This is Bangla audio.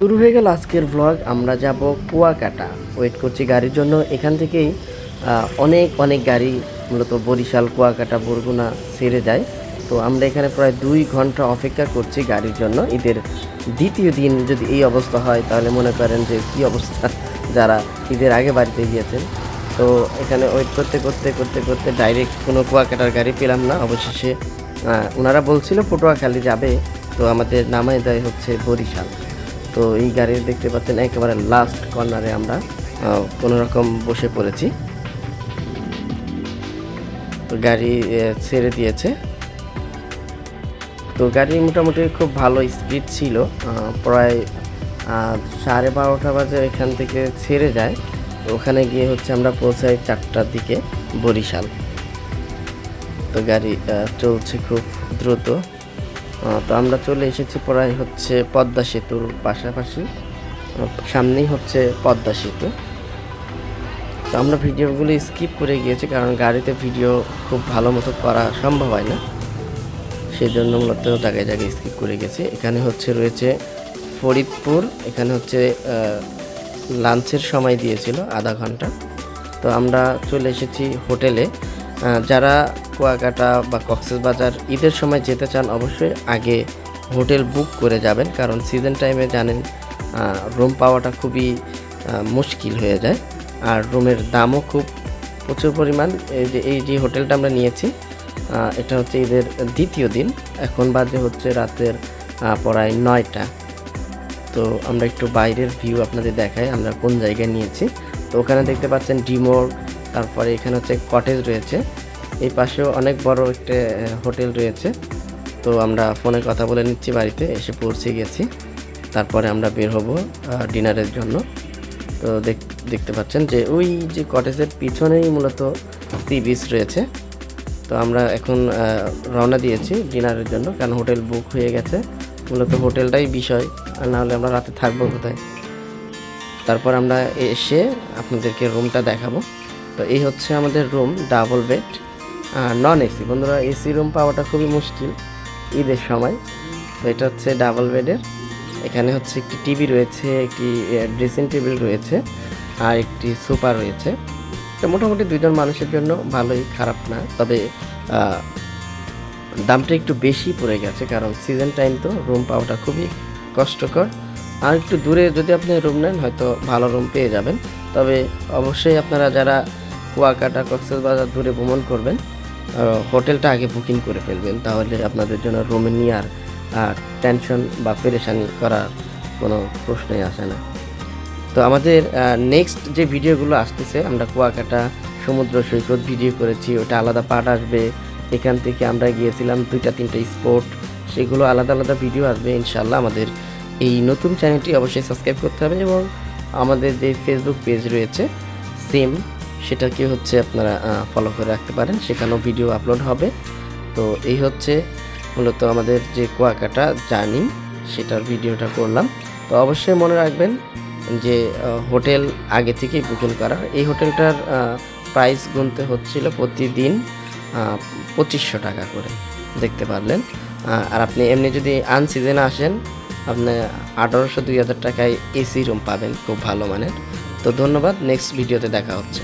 শুরু হয়ে গেল আজকের ব্লগ আমরা যাব কুয়াকাটা। ওয়েট করছি গাড়ির জন্য। এখান থেকেই অনেক অনেক গাড়ি মূলত বরিশাল, কুয়াকাটা, বরগুনা ছেড়ে যায়। তো আমরা এখানে প্রায় দুই ঘণ্টা অপেক্ষা করছি গাড়ির জন্য। ঈদের দ্বিতীয় দিন যদি এই অবস্থা হয়, তাহলে মনে করেন যে কী অবস্থা যারা ঈদের আগে বাড়িতে গিয়েছেন। তো এখানে ওয়েট করতে করতে করতে করতে ডাইরেক্ট কোনো কুয়াকাটার গাড়ি পেলাম না। অবশেষে ওনারা বলছিল পটুয়াখালী যাবে। তো আমাদের নামায় দেয় হচ্ছে বরিশাল। তো এই গাড়ি দেখতে পাচ্ছেন, একেবারে লাস্ট কর্নারে আমরা কোনো রকম বসে পড়েছি। তো গাড়ি ছেড়ে দিয়েছে। তো গাড়ি মোটামুটি খুব ভালো স্পিড ছিল প্রায় সাড়ে বারোটা বাজে এখান থেকে ছেড়ে যায়। ওখানে গিয়ে হচ্ছে আমরা পৌঁছাই চারটার দিকে বরিশাল। তো গাড়ি চলছে খুব দ্রুত। তো আমরা চলে এসেছি প্রায় হচ্ছে পদ্মা সেতুর পাশাপাশি। সামনেই হচ্ছে পদ্মা সেতু। তো আমরা ভিডিওগুলো স্কিপ করে গিয়েছি কারণ গাড়িতে ভিডিও খুব ভালো মতো করা সম্ভব হয় না। সেই জন্য মূলত জায়গায় জায়গায় স্কিপ করে গেছি। এখানে হচ্ছে রয়েছে ফরিদপুর, এখানে হচ্ছে লাঞ্চের সময় দিয়েছিল, আধা ঘণ্টা। তো আমরা চলে এসেছি হোটেলে। যারা কুয়াকাটা বা কক্সবাজার ঈদের সময় যেতে চান, অবশ্যই আগে হোটেল বুক করে যাবেন, কারণ সিজন টাইমে জানেন রুম পাওয়াটা খুবই মুশকিল হয়ে যায়। আর রুমের দামও খুব প্রচুর পরিমাণ। এই যে এই যে হোটেলটা আমরা নিয়েছি এটা হচ্ছে ঈদের দ্বিতীয় দিন। এখন বাজে হচ্ছে রাতের প্রায় নয়টা। তো আমরা একটু বাইরের ভিউ আপনাদের দেখাই, আমরা কোন জায়গায় নিয়েছি। তো ওখানে দেখতে পাচ্ছেন ডিমোর তারপরে এখানে হচ্ছে কটেজ রয়েছে। এই পাশেও অনেক বড় একটা হোটেল রয়েছে। তো আমরা ফোনে কথা বলে নিচ্ছি বাড়িতে, এসে পৌঁছে গেছি। তারপরে আমরা বের হব ডিনারের জন্য। তো দেখ- দেখতে পাচ্ছেন যে ওই যে কটেজের পিছনেই মূলত সি বিচ রয়েছে। তো আমরা এখন রওনা দিয়েছি ডিনারের জন্য, কারণ হোটেল বুক হয়ে গেছে। মূলত হোটেলটাই বিষয়, আর নাহলে আমরা রাতে থাকব কোথায়? তারপর আমরা এসে আপনাদেরকে রুমটা দেখাবো। তো এই হচ্ছে আমাদের room double bed non AC বন্ধুরা এসি রুম পাওয়াটা খুবই মুশকিল ঈদের সময়। তো এটা হচ্ছে ডাবল বেডের এখানে হচ্ছে একটি টিভি রয়েছে, একটি ড্রেসিং টেবিল রয়েছে, আর একটি সোফা রয়েছে। তো মোটামুটি দুইজন মানুষের জন্য ভালোই, খারাপ না। তবে দামটা একটু বেশি পড়ে গেছে, কারণ সিজন টাইম তো রুম পাওয়াটা খুবই কষ্টকর। আর একটু দূরে যদি আপনি রুম নেন, হয়তো ভালো রুম পেয়ে যাবেন। তবে অবশ্যই আপনারা যারা কুয়াকাটা কক্সবাজার দূরে ভ্রমণ করবেন হোটেলটা আগে বুকিং করে ফেলবেন, তাহলে আপনাদের জন্য রুমে আর টেনশন বা পেরেশানি করার কোনো প্রশ্নই আসে না। তো আমাদের নেক্সট যে ভিডিওগুলো আসতেছে, আমরা কুয়াকাটা সমুদ্র সৈকত ভিডিও করেছি, ওটা আলাদা পার্ট আসবে, এখান থেকে আমরা গিয়েছিলাম দুইটা তিনটা স্পোর্ট সেগুলো আলাদা আলাদা ভিডিও আসবে ইনশাল্লাহ আমাদের এই নতুন চ্যানেলটি অবশ্যই সাবস্ক্রাইব করতে হবে এবং আমাদের যে ফেসবুক পেজ রয়েছে সেম সেটাকে হচ্ছে আপনারা ফলো করে রাখতে পারেন। সেখানেও ভিডিও আপলোড হবে। তো এই হচ্ছে মূলত আমাদের যে কুয়াকাটা জার্নি, সেটার ভিডিওটা করলাম। তো অবশ্যই মনে রাখবেন যে হোটেল আগে থেকেই বুকিং করা এই হোটেলটার প্রাইস গুনতে হচ্ছিল প্রতিদিন পঁচিশশো টাকা করে। দেখতে পারলেন? আর আপনি এমনি যদি আনসিজনে আসেন, আপনি আঠারোশো, দুই হাজার টাকায় এসি রুম পাবেন খুব ভালো মানের। তো ধন্যবাদ নেক্সট ভিডিওতে দেখা হচ্ছে।